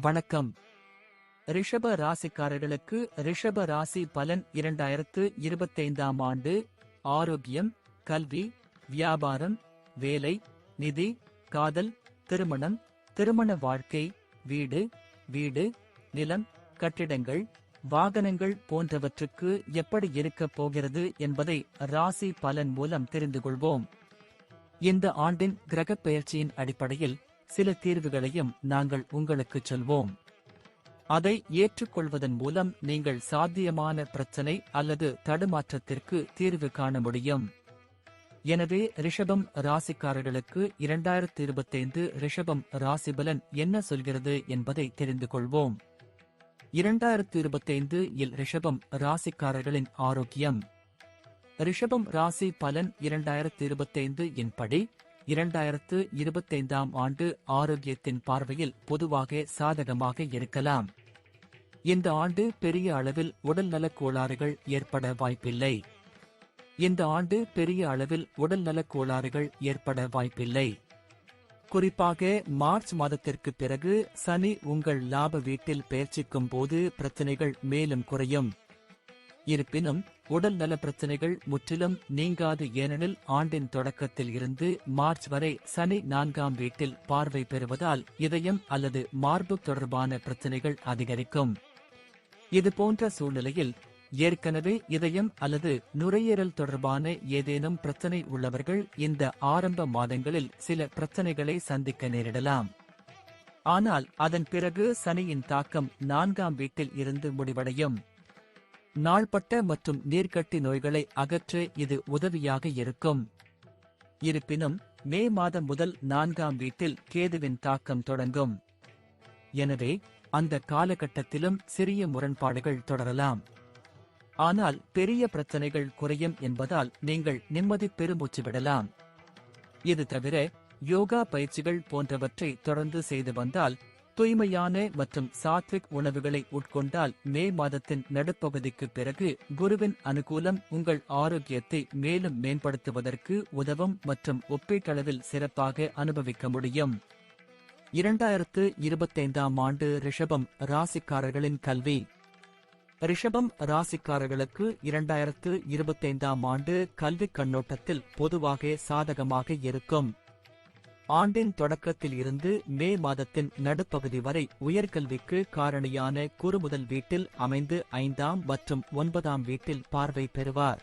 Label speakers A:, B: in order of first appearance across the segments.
A: வணக்கம். ரிஷப ராசிக்காரர்களுக்கு ரிஷப ராசி பலன் இரண்டாயிரத்து இருபத்தைந்தாம் ஆண்டு. ஆரோக்கியம் கல்வி வியாபாரம் வேலை நிதி காதல் திருமணம் திருமண வாழ்க்கை வீடு வீடு நிலம் கட்டிடங்கள் வாகனங்கள் போன்றவற்றுக்கு எப்படி இருக்கப் போகிறது என்பதை ராசி பலன் மூலம் தெரிந்து கொள்வோம். இந்த ஆண்டின் கிரகப் பெயர்ச்சியின் அடிப்படையில் சில தீர்வுகளையும் நாங்கள் உங்களுக்கு சொல்வோம். அதை ஏற்றுக்கொள்வதன் மூலம் நீங்கள் சாத்தியமான பிரச்சனை அல்லது தடுமாற்றத்திற்கு தீர்வு காண முடியும். எனவே ரிஷபம் ராசிக்காரர்களுக்கு இரண்டாயிரத்தி இருபத்தைந்து ரிஷபம் ராசிபலன் என்ன சொல்கிறது என்பதை தெரிந்து கொள்வோம். இரண்டாயிரத்து இருபத்தைந்து இல் ரிஷபம் ராசிக்காரர்களின் ஆரோக்கியம். ரிஷபம் ராசி பலன் இரண்டாயிரத்து இருபத்தைந்து என்படி இரண்டாயிரத்து இருபத்தைந்தாம் ஆண்டு ஆரோக்கியத்தின் பார்வையில் பொதுவாக சாதகமாக இருக்கலாம். இந்த ஆண்டு பெரிய அளவில் உடல்நலக் கோளாறுகள் ஏற்பட வாய்ப்பில்லை. இந்த ஆண்டு பெரிய அளவில் உடல்நலக் கோளாறுகள் ஏற்பட வாய்ப்பில்லை. குறிப்பாக மார்ச் மாதத்திற்கு பிறகு சனி உங்கள் லாப வீட்டில் பயிற்சிக்கும் போது பிரச்சனைகள் மேலும் குறையும். இருப்பினும் உடல் நல பிரச்சனைகள் முற்றிலும் நீங்காது ஏனெனில் ஆண்டின் தொடக்கத்தில் இருந்து மார்ச் வரை சனி நான்காம் வீட்டில் பார்வை பெறுவதால் இதயம் அல்லது மார்பு தொடர்பான பிரச்சனைகள் அதிகரிக்கும். இது போன்ற சூழ்நிலையில் ஏற்கனவே இதயம் அல்லது நுரையீரல் தொடர்பான ஏதேனும் பிரச்சனை உள்ளவர்கள் இந்த ஆரம்ப மாதங்களில் சில பிரச்சனைகளை சந்திக்க நேரிடலாம். ஆனால் அதன் பிறகு சனியின் தாக்கம் நான்காம் வீட்டில் இருந்து முடிவடையும். நாள்பட்ட மற்றும் நீர்க்கட்டி நோய்களை அகற்ற இது உதவியாக இருக்கும். இருப்பினும் மே மாதம் முதல் நான்காம் வீட்டில் கேதுவின் தாக்கம் தொடங்கும். எனவே அந்த காலகட்டத்திலும் சிறிய முரண்பாடுகள் தொடரலாம். ஆனால் பெரிய பிரச்சனைகள் குறையும் என்பதால் நீங்கள் நிம்மதி பெருமூச்சு விடலாம். இது தவிர யோகா பயிற்சிகள் போன்றவற்றை தொடர்ந்து செய்து வந்தால் தூய்மையான மற்றும் சாத்விக் உணவுகளை உட்கொண்டால் மே மாதத்தின் நடுப்பகுதிக்கு பிறகு குருவின் அனுகூலம் உங்கள் ஆரோக்கியத்தை மேலும் மேம்படுத்துவதற்கு உதவும் மற்றும் ஒப்பீட்டளவில் சிறப்பாக அனுபவிக்க முடியும். இரண்டாயிரத்து இருபத்தைந்தாம் ஆண்டு ரிஷபம் ராசிக்காரர்களின் கல்வி. ரிஷபம் ராசிக்காரர்களுக்கு இரண்டாயிரத்து இருபத்தைந்தாம் ஆண்டு கல்விக் கண்ணோட்டத்தில் பொதுவாக சாதகமாக இருக்கும். ஆண்டின் தொடக்கத்தில் இருந்து மே மாதத்தின் நடுப்பகுதி வரை உயர்கல்விக்கு காரணியான குறுமுதல் வீட்டில் அமைந்து ஐந்தாம் மற்றும் ஒன்பதாம் வீட்டில் பார்வை பெறுவார்.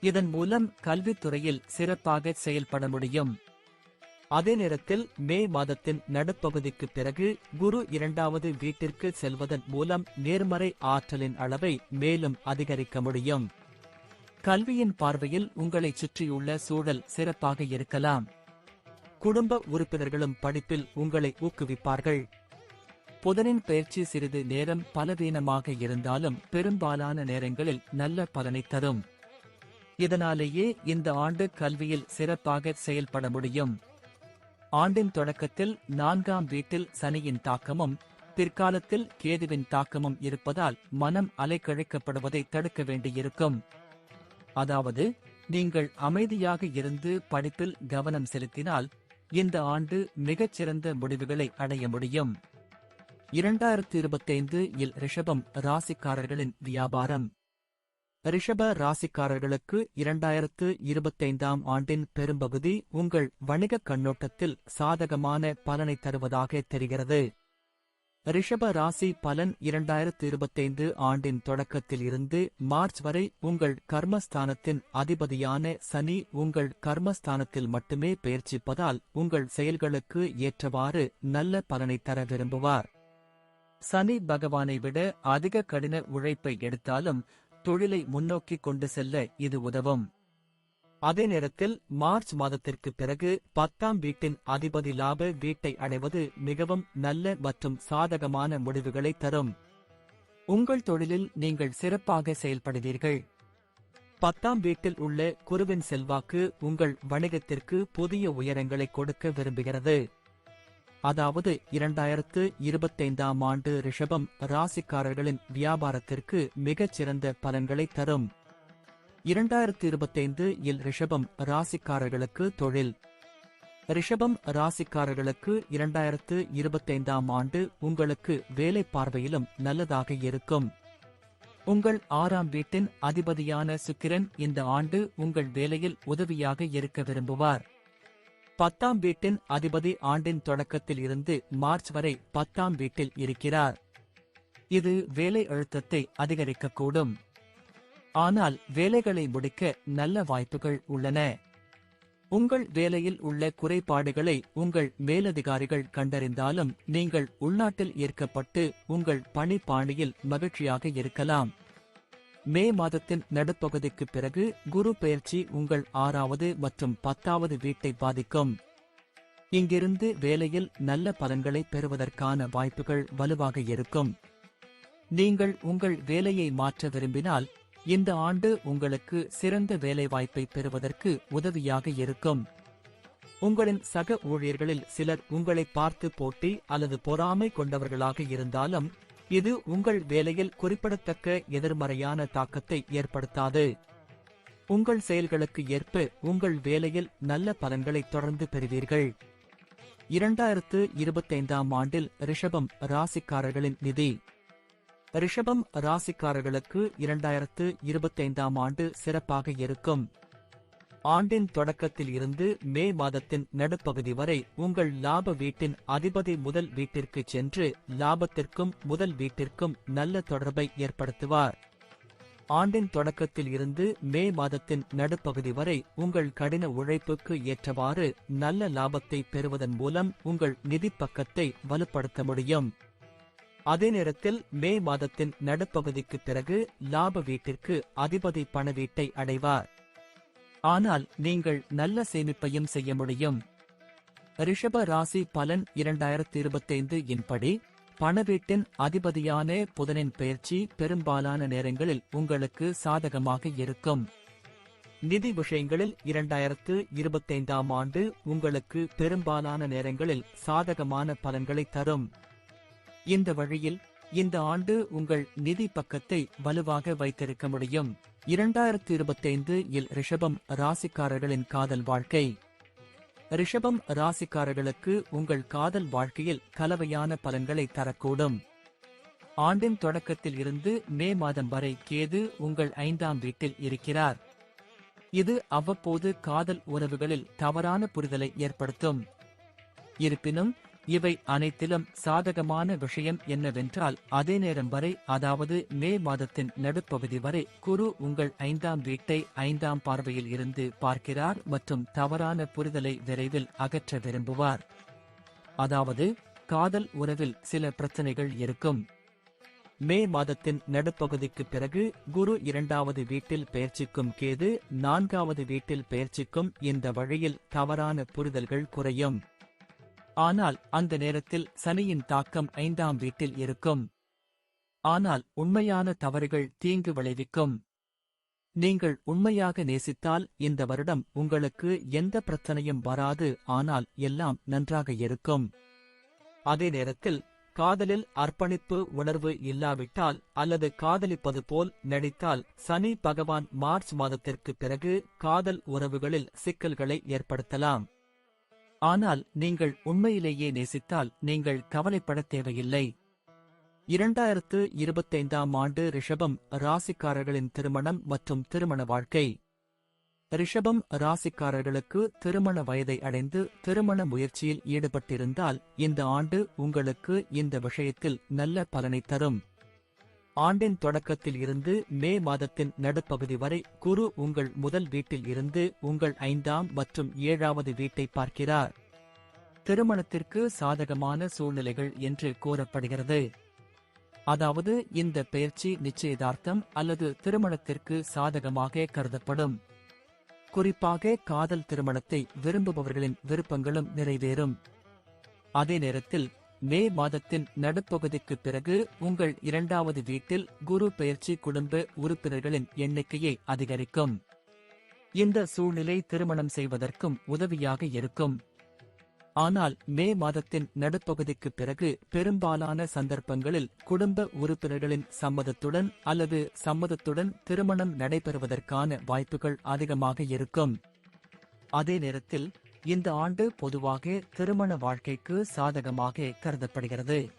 A: இதன் மூலம் கல்வித்துறையில் சிறப்பாக செயல்பட முடியும். அதே நேரத்தில் மே மாதத்தின் நடுப்பகுதிக்கு பிறகு குரு இரண்டாவது வீட்டிற்கு செல்வதன் மூலம் நேர்மறை ஆற்றலின் அளவை மேலும் அதிகரிக்க முடியும். கல்வியின் பார்வையில் உங்களைச் சுற்றியுள்ள சூழல் சிறப்பாக இருக்கலாம். குடும்ப உறுப்பினர்களும் படிப்பில் உங்களை ஊக்குவிப்பார்கள். புதனின் பயிற்சி சிறிது நேரம் பலவீனமாக இருந்தாலும் பெரும்பாலான நேரங்களில் நல்ல பலனை தரும். இதனாலேயே இந்த ஆண்டு கல்வியில் சிறப்பாக செயல்பட முடியும். ஆண்டின் தொடக்கத்தில் நான்காம் வீட்டில் சனியின் தாக்கமும் பிற்காலத்தில் கேதுவின் தாக்கமும் இருப்பதால் மனம் அலைக்கழிக்கப்படுவதை தடுக்க வேண்டியிருக்கும். அதாவது நீங்கள் அமைதியாக இருந்து படிப்பில் கவனம் செலுத்தினால் இந்த ஆண்டு மிகச்சிறந்த முடிவுகளை அடைய முடியும். இரண்டாயிரத்தி இருபத்தைந்து இல் ரிஷபம் ராசிக்காரர்களின் வியாபாரம். ரிஷப ராசிக்காரர்களுக்கு இரண்டாயிரத்து இருபத்தைந்தாம் ஆண்டின் பெரும்பகுதி உங்கள் வணிகக் கண்ணோட்டத்தில் சாதகமான பலனை தருவதாக தெரிகிறது. ரிஷப ராசி பலன் இரண்டாயிரத்து இருபத்தைந்து ஆண்டின் தொடக்கத்தில் இருந்து மார்ச் வரை உங்கள் கர்மஸ்தானத்தின் அதிபதியான சனி உங்கள் கர்மஸ்தானத்தில் மட்டுமே பெயர்ச்சிப்பதால் உங்கள் செயல்களுக்கு ஏற்றவாறு நல்ல பலனை தர விரும்புவார். சனி பகவானை விட அதிக கடின உழைப்பை எடுத்தாலும் தொழிலை முன்னோக்கி கொண்டு செல்ல இது உதவும். அதே நேரத்தில் மார்ச் மாதத்திற்கு பிறகு பத்தாம் வீட்டின் அதிபதி லாப வீட்டை அடைவது மிகவும் நல்ல மற்றும் சாதகமான முடிவுகளை தரும். உங்கள் தொழிலில் நீங்கள் சிறப்பாக செயல்படுவீர்கள். பத்தாம் வீட்டில் உள்ள குருவின் செல்வாக்கு உங்கள் வணிகத்திற்கு புதிய உயரங்களை கொடுக்க விரும்புகிறது. அதாவது இரண்டாயிரத்து இருபத்தைந்தாம் ஆண்டு ரிஷபம் ராசிக்காரர்களின் வியாபாரத்திற்கு மிகச்சிறந்த பலன்களை தரும். இரண்டாயிரத்து இருபத்தைந்து இல் ரிஷபம் ராசிக்காரர்களுக்கு தொழில். ரிஷபம் ராசிக்காரர்களுக்கு இரண்டாயிரத்து இருபத்தைந்தாம் ஆண்டு உங்களுக்கு வேலை பார்வையிலும் நல்லதாக இருக்கும். உங்கள் ஆறாம் வீட்டின் அதிபதியான சுக்கிரன் இந்த ஆண்டு உங்கள் வேலையில் உதவியாக இருக்க விரும்புவார். பத்தாம் வீட்டின் அதிபதி ஆண்டின் தொடக்கத்தில் இருந்து மார்ச் வரை பத்தாம் வீட்டில் இருக்கிறார். இது வேலை அழுத்தத்தை அதிகரிக்கக்கூடும். ஆனால் வேலைகளை முடிக்க நல்ல வாய்ப்புகள் உள்ளன. உங்கள் வேலையில் உள்ள குறைபாடுகளை உங்கள் மேலதிகாரிகள் கண்டறிந்தாலும் நீங்கள் உள்நாட்டில் ஈர்க்கப்பட்டு உங்கள் பணி பாணியில் மகிழ்ச்சியாக இருக்கலாம். மே மாதத்தின் நடுப்பகுதிக்கு பிறகு குரு பெயர்ச்சி உங்கள் ஆறாவது மற்றும் பத்தாவது வீட்டை பாதிக்கும். இங்கிருந்து வேலையில் நல்ல பலன்களை பெறுவதற்கான வாய்ப்புகள் வலுவாக இருக்கும். நீங்கள் உங்கள் வேலையை மாற்ற விரும்பினால் இந்த ஆண்டு உங்களுக்கு சிறந்த வேலைவாய்ப்பை பெறுவதற்கு உதவியாக இருக்கும். உங்களின் சக ஊழியர்களில் சிலர் உங்களை பார்த்து போட்டி அல்லது பொறாமை கொண்டவர்களாக இருந்தாலும் இது உங்கள் வேலையில் குறிப்பிடத்தக்க எதிர்மறையான தாக்கத்தை ஏற்படுத்தாது. உங்கள் செயல்களுக்கு ஏற்ப உங்கள் வேலையில் நல்ல பலன்களை தொடர்ந்து பெறுவீர்கள். இரண்டாயிரத்து இருபத்தைந்தாம் ஆண்டில் ரிஷபம் ராசிக்காரர்களின் நிதி. ரிஷபம் ராசிக்காரர்களுக்கு இரண்டாயிரத்து இருபத்தைந்தாம் ஆண்டு சிறப்பாக இருக்கும். ஆண்டின் தொடக்கத்தில் இருந்து மே மாதத்தின் நடுப்பகுதி வரை உங்கள் லாப வீட்டின் அதிபதி முதல் வீட்டிற்கு சென்று லாபத்திற்கும் முதல் வீட்டிற்கும் நல்ல தொடர்பை ஏற்படுத்துவார். ஆண்டின் தொடக்கத்தில் இருந்து மே மாதத்தின் நடுப்பகுதி வரை உங்கள் கடின உழைப்புக்கு ஏற்றவாறு நல்ல லாபத்தை பெறுவதன் மூலம் உங்கள் நிதி பக்கத்தை வலுப்படுத்த முடியும். அதே நேரத்தில் மே மாதத்தின் நடுப்பகுதிக்கு பிறகு லாப வீட்டிற்கு அதிபதி பண வீட்டை அடைவார். ஆனால் நீங்கள் நல்ல சேமிப்பையும் செய்ய முடியும். ரிஷப ராசி பலன் இரண்டாயிரத்தி இருபத்தைந்து இன்படி பணவீட்டின் அதிபதியான புதனின் பெயர்ச்சி பெரும்பாலான நேரங்களில் உங்களுக்கு சாதகமாக இருக்கும். நிதி விஷயங்களில் இரண்டாயிரத்து இருபத்தைந்தாம் ஆண்டு உங்களுக்கு பெரும்பாலான நேரங்களில் சாதகமான பலன்களை தரும். இந்த வழியில் இந்த ஆண்டு உங்கள் நிதி பக்கத்தை வலுவாக வைத்திருக்க முடியும். இரண்டாயிரத்தி இருபத்தைந்து இல் ரிஷபம் ராசிக்காரர்களின் காதல் வாழ்க்கை. ரிஷபம் ராசிக்காரர்களுக்கு உங்கள் காதல் வாழ்க்கையில் கலவையான பலன்களை தரக்கூடும். ஆண்டின் தொடக்கத்தில் இருந்து மே மாதம் வரை கேது உங்கள் ஐந்தாம் வீட்டில் இருக்கிறார். இது அவ்வப்போது காதல் உறவுகளில் தவறான புரிதலை ஏற்படுத்தும். இருப்பினும் இவை அனைத்திலும் சாதகமான விஷயம் என்னவென்றால் அதே நேரம் வரை அதாவது மே மாதத்தின் நடுப்பகுதி வரை குரு உங்கள் ஐந்தாம் வீட்டை ஐந்தாம் பார்வையில் இருந்து பார்க்கிறார் மற்றும் தவறான புரிதலை விரைவில் அகற்ற விரும்புவார். அதாவது காதல் உறவில் சில பிரச்சனைகள் இருக்கும். மே மாதத்தின் நடுப்பகுதிக்கு பிறகு குரு இரண்டாவது வீட்டில் பெயர்ச்சிக்கும் கேது நான்காவது வீட்டில் பெயர்ச்சிக்கும் இந்த வழியில் தவறான புரிதல்கள் குறையும். ஆனால் அந்த நேரத்தில் சனியின் தாக்கம் ஐந்தாம் வீட்டில் இருக்கும். ஆனால் உண்மையான தவறுகள் தீங்கு விளைவிக்கும். நீங்கள் உண்மையாக நேசித்தால் இந்த வருடம் உங்களுக்கு எந்த பிரச்சனையும் வராது ஆனால் எல்லாம் நன்றாக இருக்கும். அதே நேரத்தில் காதலில் அர்ப்பணிப்பு உணர்வு இல்லாவிட்டால் அல்லது காதலிப்பது போல் நடித்தால் சனி பகவான் மார்ச் மாதத்திற்கு பிறகு காதல் உறவுகளில் சிக்கல்களை ஏற்படுத்தலாம். ஆனால் நீங்கள் உண்மையிலேயே நேசித்தால் நீங்கள் கவலைப்பட தேவையில்லை. இரண்டாயிரத்து இருபத்தைந்தாம் ஆண்டு ரிஷபம் ராசிக்காரர்களின் திருமணம் மற்றும் திருமண வாழ்க்கை. ரிஷபம் ராசிக்காரர்களுக்கு திருமண வயதை அடைந்து திருமண முயற்சியில் ஈடுபட்டிருந்தால் இந்த ஆண்டு உங்களுக்கு இந்த விஷயத்தில் நல்ல பலனை தரும். ஆண்டின் தொடக்கத்தில் இருந்து மே மாதத்தின் நடுப்பகுதி வரை குரு உங்கள் முதல் வீட்டில் இருந்து உங்கள் ஐந்தாம் மற்றும் ஏழாவது வீட்டை பார்க்கிறார். திருமணத்திற்கு சாதகமான சூழ்நிலைகள் என்று கூறப்படுகிறது. அதாவது இந்த பெயர்ச்சி நிச்சயதார்த்தம் அல்லது திருமணத்திற்கு சாதகமாக கருதப்படும். குறிப்பாக காதல் திருமணத்தை விரும்புபவர்களின் விருப்பங்களும் நிறைவேறும். அதே நேரத்தில் மே மாதத்தின் நடுப்பகுதிக்கு பிறகு உங்கள் இரண்டாவது வீட்டில் குரு பெயர்ச்சி குடும்ப உறுப்பினர்களின் எண்ணிக்கையை அதிகரிக்கும். இந்த சூழ்நிலை திருமணம் செய்வதற்கும் உதவியாக இருக்கும். ஆனால் மே மாதத்தின் நடுப்பகுதிக்கு பிறகு பெரும்பாலான சந்தர்ப்பங்களில் குடும்ப உறுப்பினர்களின் சம்மதத்துடன் அல்லது சம்மதத்துடன் திருமணம் நடைபெறுவதற்கான வாய்ப்புகள் அதிகமாக இருக்கும். அதே நேரத்தில் இந்த ஆண்டு பொதுவாக திருமண வாழ்க்கைக்கு சாதகமாக கருதப்படுகிறது.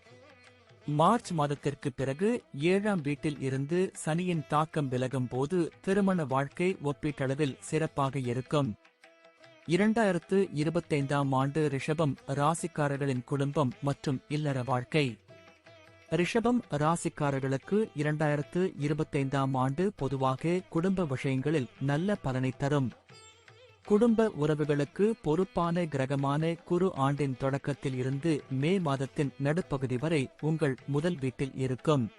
A: மார்ச் மாதத்திற்கு பிறகு ஏழாம் வீட்டில் இருந்து சனியின் தாக்கம் விலகும் போது திருமண வாழ்க்கை ஒப்பீட்டளவில் சிறப்பாக இருக்கும். இரண்டாயிரத்து இருபத்தைந்தாம் ஆண்டு ரிஷபம் ராசிக்காரர்களின் குடும்பம் மற்றும் இல்லற வாழ்க்கை. ரிஷபம் ராசிக்காரர்களுக்கு இரண்டாயிரத்து இருபத்தைந்தாம் ஆண்டு பொதுவாக குடும்ப விஷயங்களில் நல்ல பலனை தரும். குடும்ப உறவுகளுக்கு பொறுப்பான கிரகமான குரு ஆண்டின் தொடக்கத்தில் இருந்து மே மாதத்தின் நடுப்பகுதி வரை உங்கள் முதல் வீட்டில் இருக்கும்.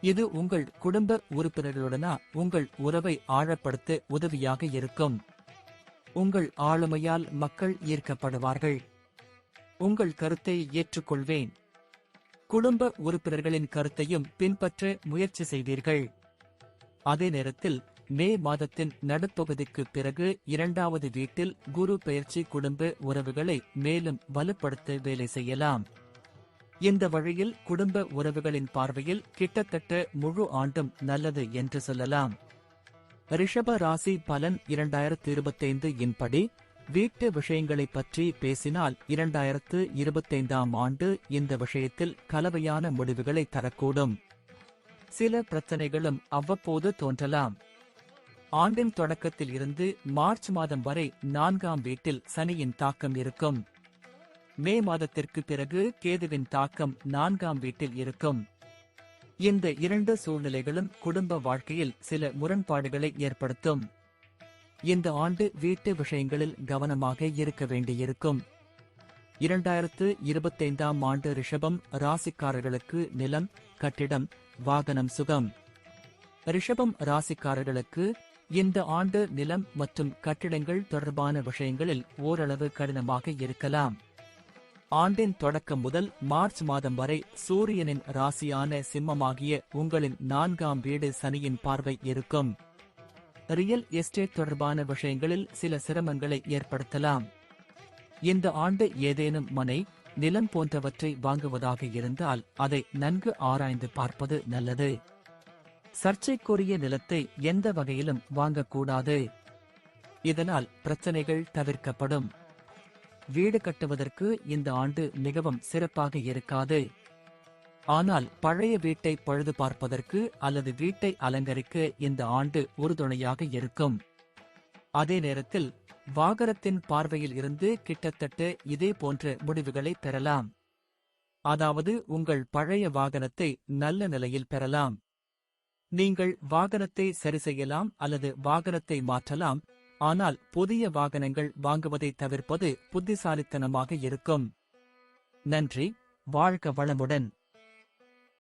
A: இது உங்கள் குடும்ப உறுப்பினர்களுடனா உங்கள் உறவை ஆழப்படுத்த உதவியாக இருக்கும். உங்கள் ஆளுமையால் மக்கள் ஈர்க்கப்படுவார்கள். உங்கள் கருத்தை ஏற்றுக்கொள்வேன். குடும்ப உறுப்பினர்களின் கருத்தையும் பின்பற்ற முயற்சி செய்வீர்கள். அதே நேரத்தில் மே மாதத்தின் நடுப்பகுதிக்கு பிறகு இரண்டாவது வீட்டில் குரு பெயர்ச்சி குடும்ப உறவுகளை மேலும் வலுப்படுத்த வேலை செய்யலாம். இந்த வழியில் குடும்ப உறவுகளின் பார்வையில் கிட்டத்தட்ட முழு ஆண்டும் நல்லது என்று சொல்லலாம். ரிஷப ராசி பலன் இரண்டாயிரத்து இருபத்தைந்து இன்படி வீட்டு விஷயங்களை பற்றி பேசினால் இரண்டாயிரத்து இருபத்தைந்தாம் ஆண்டு இந்த விஷயத்தில் கலவையான முடிவுகளை தரக்கூடும். சில பிரச்சனைகளும் அவ்வப்போது தோன்றலாம். ஆண்டின் தொடக்கத்தில் இருந்து மார்ச் மாதம் வரை நான்காம் வீட்டில் சனியின் தாக்கம் இருக்கும். மே மாதத்திற்கு பிறகு கேதுவின் தாக்கம் நான்காம் வீட்டில் இருக்கும். இந்த இரண்டு சூழ்நிலைகளும் குடும்ப வாழ்க்கையில் சில முரண்பாடுகளை ஏற்படுத்தும். இந்த ஆண்டு வீட்டு விஷயங்களில் கவனமாக இருக்க வேண்டியிருக்கும். இரண்டாயிரத்து இருபத்தைந்தாம் ஆண்டு ரிஷபம் ராசிக்காரர்களுக்கு நிலம் கட்டிடம் வாகனம் சுகம். ரிஷபம் ராசிக்காரர்களுக்கு இந்த ஆண்டு நிலம் மற்றும் கட்டிடங்கள் தொடர்பான விஷயங்களில் ஓரளவு கடினமாக இருக்கலாம். ஆண்டின் தொடக்கம் முதல் மார்ச் மாதம் வரை சூரியனின் ராசியான சிம்மமாகிய உங்களின் நான்காம் வீடு சனியின் பார்வை இருக்கும். ரியல் எஸ்டேட் தொடர்பான விஷயங்களில் சில சிரமங்களை ஏற்படுத்தலாம். இந்த ஆண்டு ஏதேனும் மனை நிலம் போன்றவற்றை வாங்குவதாக இருந்தால் அதை நன்கு ஆராய்ந்து பார்ப்பது நல்லது. சர்ச்சைக்குரிய நிலத்தை எந்த வகையிலும் வாங்கக்கூடாது. இதனால் பிரச்சனைகள் தவிர்க்கப்படும். வீடு கட்டுவதற்கு இந்த ஆண்டு மிகவும் சிறப்பாக இருக்காது. ஆனால் பழைய வீட்டை பழுது பார்ப்பதற்கு அல்லது வீட்டை அலங்கரிக்க இந்த ஆண்டு உறுதுணையாக இருக்கும். அதே நேரத்தில் வாகனத்தின் பார்வையில் இருந்து கிட்டத்தட்ட இதே போன்ற முடிவுகளை பெறலாம். அதாவது உங்கள் பழைய வாகனத்தை நல்ல நிலையில் பெறலாம். நீங்கள் வாகனத்தை சரி செய்யலாம் அல்லது வாகனத்தை மாற்றலாம் ஆனால் புதிய வாகனங்கள் வாங்குவதை தவிர்ப்பது புத்திசாலித்தனமாக இருக்கும். நன்றி வாழ்க வளமுடன்.